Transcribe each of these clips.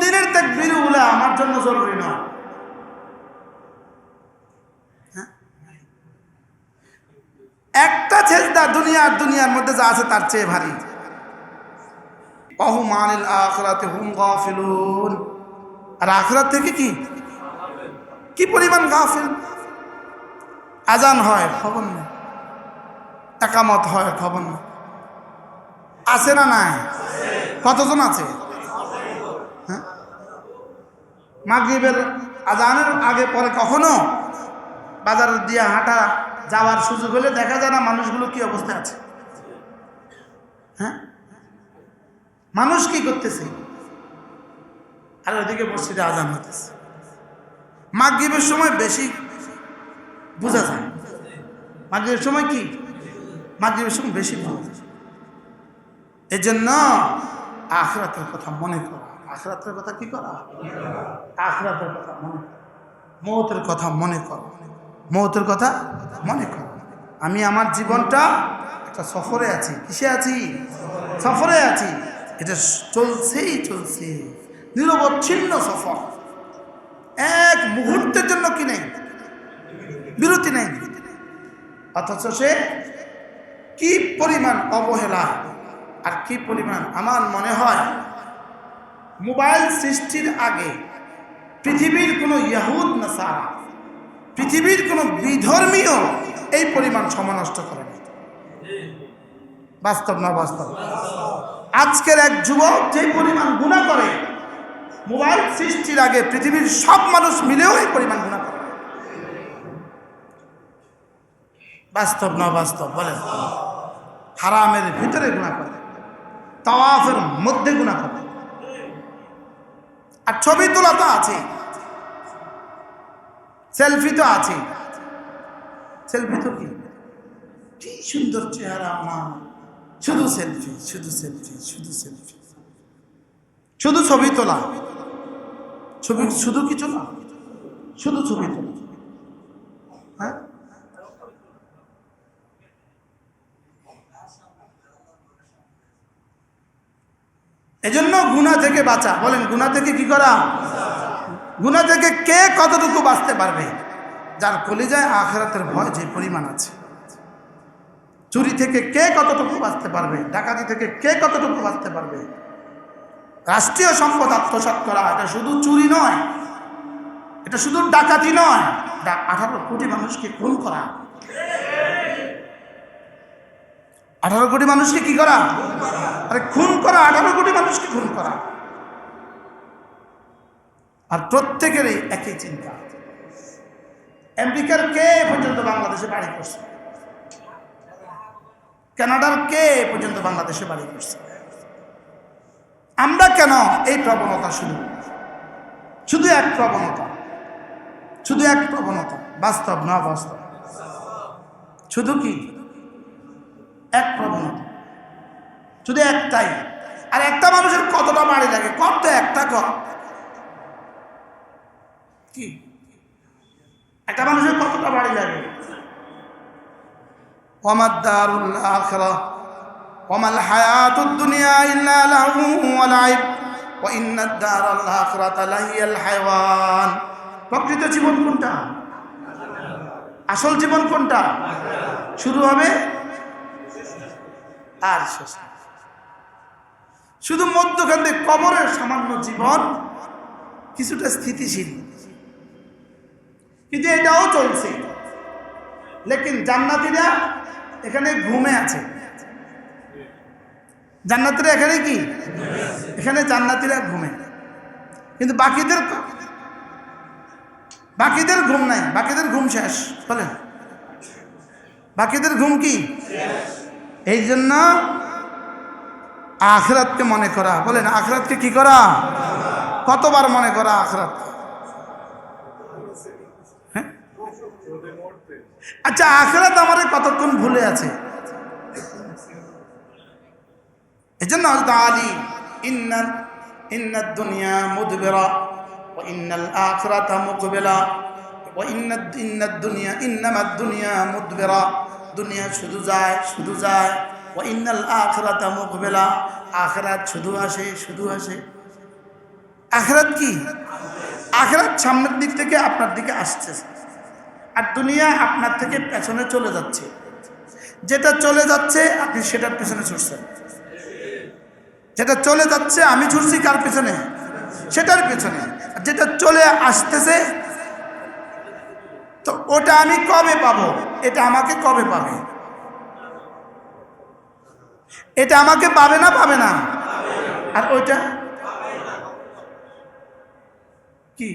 দিনের তাকবীর উলা আমার জন্য জরুরি নয়। হ্যাঁ? একটা ছেজদা দুনিয়ার দুনিয়ার মধ্যে যা আছে তার চেয়ে ভারী। অহু মানিল আখরাতে হুম গাফিলুন। আর আখরাত থেকে কি? কি পরিমাণ গাফিল? আজান হয়, খবর নেই। একামত হয়, খবর নেই। আছে না নাই? কতজন আছে হ্যাঁ মাগরিবের আজানের আগে পরে কখনো বাজার দিয়ে হাঁটা যাওয়ার সুযোগ হলে দেখা যায় না মানুষগুলো কি অবস্থায় আছে? হ্যাঁ? মানুষ কি করতেছে? আর ওদিকে মসজিদে আজান হতেছে মাগরিবের সময় বেশি বোঝা যায়। মাগরিবের সময় কি? মাগরিবের সময় বেশি বোঝা যায়। এই জন্য আখরাতের কথা মনে করা। আখরাতের কথা কি করা? আখরাতের কথা মনে মৌতের কথা মনে কর। মৌতের কথা মনে কর। আমি আমার জীবনটা একটা সফরে আছি। কিসে আছি? সফরে আছি। এটা চলছেই চলছে নিরবচ্ছিন্ন সফর। এক মুহূর্তের জন্য কি নেই? বিরতি নেই। অথচ সে কি পরিমাণ অবহেলা আর কি পরিমাণ আমার মনে হয় মোবাইল সৃষ্টির আগে পৃথিবীর কোনো ইয়াহুদ, নাসারা, পৃথিবীর কোনো বিধর্মীয় এই পরিমাণ সময় নষ্ট করে না বাস্তব না বাস্তব? আজকের এক যুবক যে পরিমাণ গুণা করে, মোবাইল সৃষ্টির আগে পৃথিবীর সব মানুষ মিলেও এই পরিমাণ গুণা করে বাস্তব না বাস্তব? বলে হারামের ভিতরে গুণা করে তাওয়াফের মধ্যে গুণা করে আর ছবি তোলা তো আছে। সেলফি তো আছে। সেলফি তো কি? কি সুন্দর চেহারা আমার। শুধু সেলফি শুধু সেলফি শুধু সেলফি। শুধু ছবি তোলা। ছবি, শুধু কি তোলা শুধু ছবি তোলা। এজন্য গুণা থেকে বাঁচা। বলেন গুণা থেকে কি করা? গুণা থেকে কে কতটুকু বাঁচতে পারবে? যার কলিজায় আখেরাতের ভয় যে পরিমাণ আছে। চুরি থেকে কে কতটুকু বাঁচতে পারবে? ডাকাতি থেকে কে কতটুকু বাঁচতে পারবে? রাষ্ট্রীয় সম্পদ আত্মসাৎ করা, এটা শুধু চুরি নয়। এটা শুধু ডাকাতি নয়। আঠারো কোটি মানুষকে খুন করা। আঠারো কোটি মানুষকে কি করা? আরে খুন করা, আঠারো কোটি মানুষকে খুন করা। আর প্রত্যেকেরই একই চিন্তা। আমেরিকার কে পর্যন্ত বাংলাদেশে বাড়ি করছে? কানাডার কে পর্যন্ত বাংলাদেশে বাড়ি করছে? আমরা কেন এই প্রবণতা শুধু? শুধু এক প্রবণতা। শুধু এক প্রবণতা। বাস্তব না বাস্তব শুধু কি? এক প্রবণতা। শুধু একটাই। আর একটা মানুষের কতটা বাড়ি লাগে? কত একটা কর কি? একটা মানুষের কতটা বাড়ি লাগে? দুনিয়া হায়াওয়ান প্রকৃত জীবন কোনটা? আসল জীবন কোনটা? শুরু হবে আর শেষ শুধু মধ্যখান থেকে কবরের সামান্য জীবন কিছুটা স্থিতিশীল। কিন্তু এটাও চলছে। লেকিন জান্নাতিরা এখানে ঘুমে আছে। জান্নাতিরা এখানে কি? এখানে জান্নাতিরা ঘুমে। কিন্তু বাকিদের বাকিদের ঘুম নাই। বাকিদের ঘুম শেষ। বলেন। বাকিদের ঘুম কি? এই জন্য আখরাতকে মনে করা। বলেন, আখরাতকে কি করা? কতবার মনে করা আখরাত? হ্যাঁ? আচ্ছা আখরাত আমার কতক্ষণ ভুলে আছে? এই জন্য আলী ইন্নাদ দুনিয়া মুদবিরা ও ইন্নাল আখরাতা মুকবিলা ও ইন্নাদ ইন্নাদ দুনিয়া, ইন্নামাদ দুনিয়া মুদবিরা। দুনিয়া শুধু যায় শুধু যায়। ও ইন্নাল আখরাতা মুকবিলা। আখরাত শুধু আসে শুধু আসে। আখরাত কি? আখরাত সামনের দিক থেকে আপনার দিকে আসছে। আর দুনিয়া আপনার থেকে পেছনে চলে যাচ্ছে। যেটা চলে যাচ্ছে, আপনি সেটার পেছনে ছুটছেন। যেটা চলে যাচ্ছে, আমি ছুটছি কার পেছনে? সেটার পেছনে। আর যেটা চলে আসতেছে তো ওটা আমি কবে পাবো? এটা আমাকে কবে পাবে? এটা আমাকে পাবে না পাবে না? আর ওইটা? কি?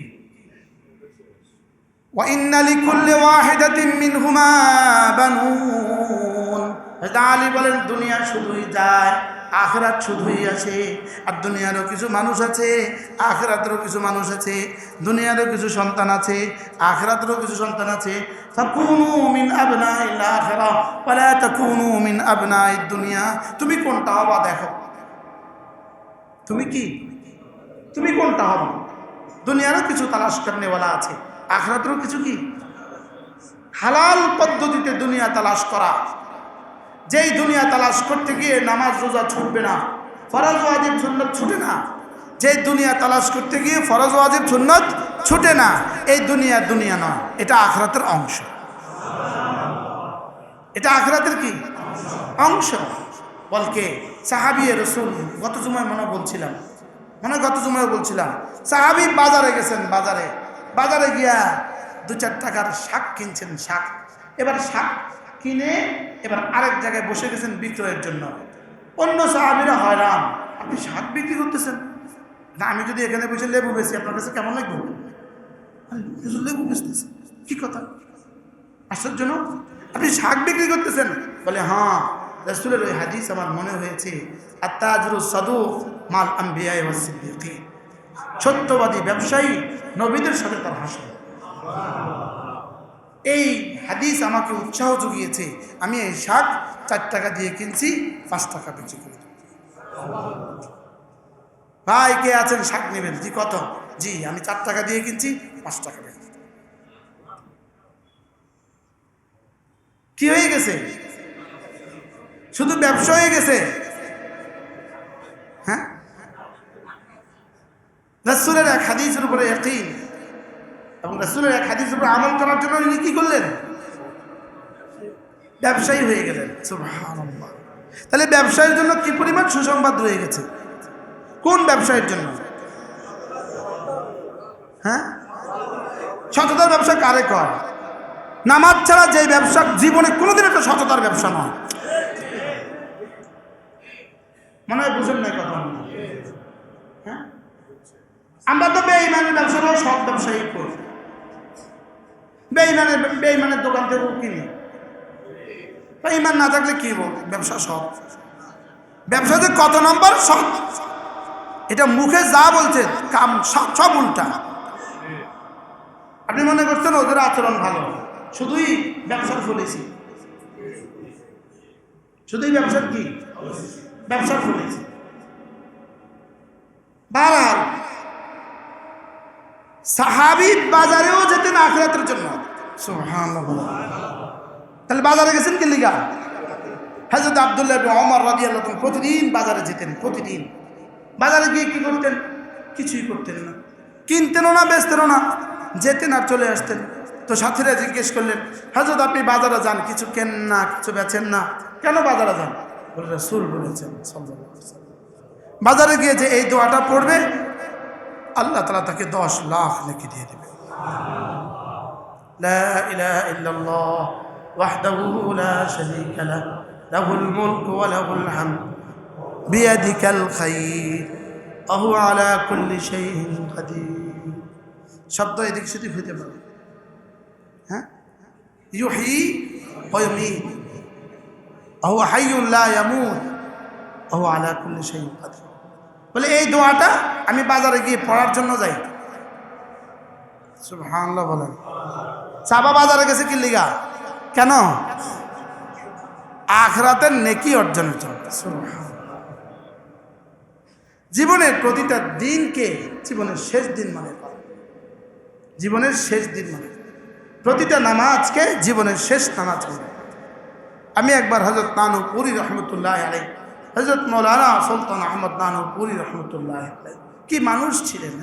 বলেন, দুনিয়া শুধুই যায়। আখরাত শুধুই আছে, আর দুনিয়ারও কিছু মানুষ আছে, আখরাতেরও কিছু মানুষ আছে, দুনিয়ারও কিছু সন্তান আছে, আখরাতেরও কিছু সন্তান আছে। দুনিয়া। তুমি কোনটা হবা দেখো। তুমি কি? তুমি কোনটা হবা? দুনিয়ারও কিছু তালাশ করনেওয়ালা আছে, আখরাতেরও কিছু কি? হালাল পদ্ধতিতে দুনিয়া তালাশ করা। যেই দুনিয়া তালাশ করতে গিয়ে নামাজ, রোজা ছুটবে না, ফরজ ওয়াজিব সুন্নত ছুটে না। যেই দুনিয়া তালাশ করতে গিয়ে ফরজ ওয়াজিব সুন্নত ছুটে না, এই দুনিয়া দুনিয়া নয়, এটা আখরাতের অংশ। এটা আখরাতের কি? অংশ। বলকে সাহাবি রসুল, গত জুমায় মনে বলছিলাম। মনে গত জুমায় বলছিলাম। সাহাবি বাজারে গেছেন, বাজারে। বাজারে গিয়া দু চার টাকার শাক কিনছেন, শাক। এবার শাক কিনে এবার আরেক জায়গায় বসে গেছেন বিক্রয়ের জন্য। অন্য সাহাবিরা হয়রান। আপনি শাক বিক্রি করতেছেন। না, আমি যদি এখানে বসে লেবু বেশি আপনার কাছে কেমন লাগবে? লেবু বেচতেছে। কি কথা? আশ্চর্য? আপনি শাক বিক্রি করতেছেন। বলে হ্যাঁ রসুলের ওই হাদিস আমার মনে হয়েছে। আর আত্মাজরু সাদু মাল সিদ্দিকি। সত্যবাদী ব্যবসায়ী নবীদের সাথে তার হাসন এই হাদিস আমাকে উৎসাহ জুগিয়েছে, আমি এই শাক চার টাকা দিয়ে কিনছি, পাঁচ টাকা বিক্রি করে। ভাই, কে আছেন? শাক নেবেন? জি, কত? জি, আমি চার টাকা দিয়ে কিনছি, পাঁচ টাকা বিক্রি করে কি হয়ে গেছে? শুধু ব্যবসা হয়ে গেছে? হ্যাঁ? রসুলের এক হাদিসের উপরে একই এবং রসুলের এক হাদিসের উপরে আমল করার জন্য উনি কি করলেন? ব্যবসায়ী হয়ে গেলেন। তাহলে ব্যবসায়ের জন্য কি পরিমাণ সুসংবাদ রয়ে গেছে? কোন ব্যবসায়ের জন্য? হ্যাঁ? সততার ব্যবসা কারে কর নামাজ ছাড়া যে ব্যবসা জীবনে কোনোদিন একটা সততার ব্যবসা নয়। মনে হয় বুঝেন না কথা হ্যাঁ। আমরা তো বেঈমানের ব্যবসাটাও সব ব্যবসায়ী করি। বেঈমানের বেঈমানের দোকান থেকেও কিনি ইমান না থাকলে কি বল ব্যবসা সব ব্যবসা যে কত নম্বর? সব এটা মুখে যা বলছে কাম সব সব উল্টা। আপনি মনে করছেন ওদের আচরণ ভালো? শুধুই ব্যবসার ফলেছি শুধুই ব্যবসার কি? ব্যবসার ফলেছি বারবার সাহাবি বাজারেও যেতেন আখরাতের জন্য। তাহলে বাজারে গেছেন কি লিগা? হজরত আবদুল্লাহ ওমর রাদিয়াল্লাহু আনহু প্রতিদিন বাজারে যেতেন, প্রতিদিন। বাজারে গিয়ে কি করতেন? কিছুই করতেন না। কিনতেনও না, বেচতেনও না, যেতেন আর চলে আসতেন। তো সাথীরা জিজ্ঞেস করলেন হজরত আপনি বাজারে যান, কিছু কেন না কিছু বেচেন না? কেন বাজারে যান? বলে, রাসূল বলেছেন বাজারে গিয়ে যে এই দোয়াটা পড়বে, আল্লাহ তালা তাকে দশ লাখ নেকি দিয়ে দেবে لا إله إلا الله وحده لا شريك له له الملك وله الحمد بيدك الخير وهو على كل شيء قدير শব্দ এদিক সেদিক হইতে পারে হ্যাঁ ইউহি ويميت وهو حي لا يموت وهو على كل شيء قدير বলে এই দোয়াটা আমি বাজারে গিয়ে পড়ার জন্য যাই সুবহানাল্লাহ বলেন চাবা বাজারে গেছে কি লিগা? কেন? আখরাতের নেকি অর্জনের জন্য। জীবনের প্রতিটা দিনকে জীবনের শেষ দিন মনে জীবনের শেষ দিন মনে। প্রতিটা নামাজকে জীবনের শেষ নামাজ মনে। আমি একবার হজরত নানু পুরি রহমতুল্লাহ আলাই হজরত মৌলানা সুলতান আহমদ নানু পুরি রহমতুল্লাহ আলাই কি মানুষ ছিলেন।